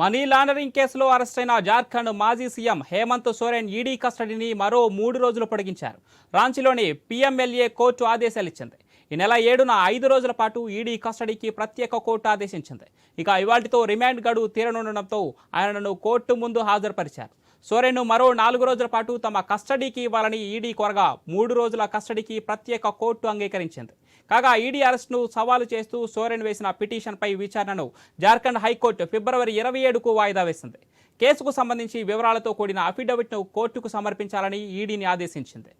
money laundering కేసులో అరెస్టైన జార్ఖండ్ మాజీ సీఎం హేమంత్ సోరెన్ ఈడీ కస్టడీని మరో మూడు రోజులు పొడిగించారు. రాంచీలోని పీఎంఎల్ఏ కోర్టు ఆదేశాలు ఇచ్చింది. ఈ నెల ఏడున ఐదు రోజుల పాటు ఈడీ కస్టడీకి ప్రత్యేక కోర్టు ఆదేశించింది. ఇక ఇవాటితో రిమాండ్ గడువు తీరనుండటంతో ఆయనను కోర్టు ముందు హాజరుపరిచారు. సోరెన్ను మరో నాలుగు రోజుల పాటు తమ కస్టడీకి ఇవ్వాలని ఈడీ కోరగా మూడు రోజుల కస్టడీకి ప్రత్యేక కోర్టు అంగీకరించింది. కాగా ఈడీ అరెస్ట్ను సవాలు చేస్తూ సోరెన్ వేసిన పిటిషన్పై విచారణను జార్ఖండ్ హైకోర్టు ఫిబ్రవరి ఇరవై ఏడుకు వాయిదా వేసింది. కేసుకు సంబంధించి వివరాలతో కూడిన అఫిడవిట్ను కోర్టుకు సమర్పించాలని ఈడీని ఆదేశించింది.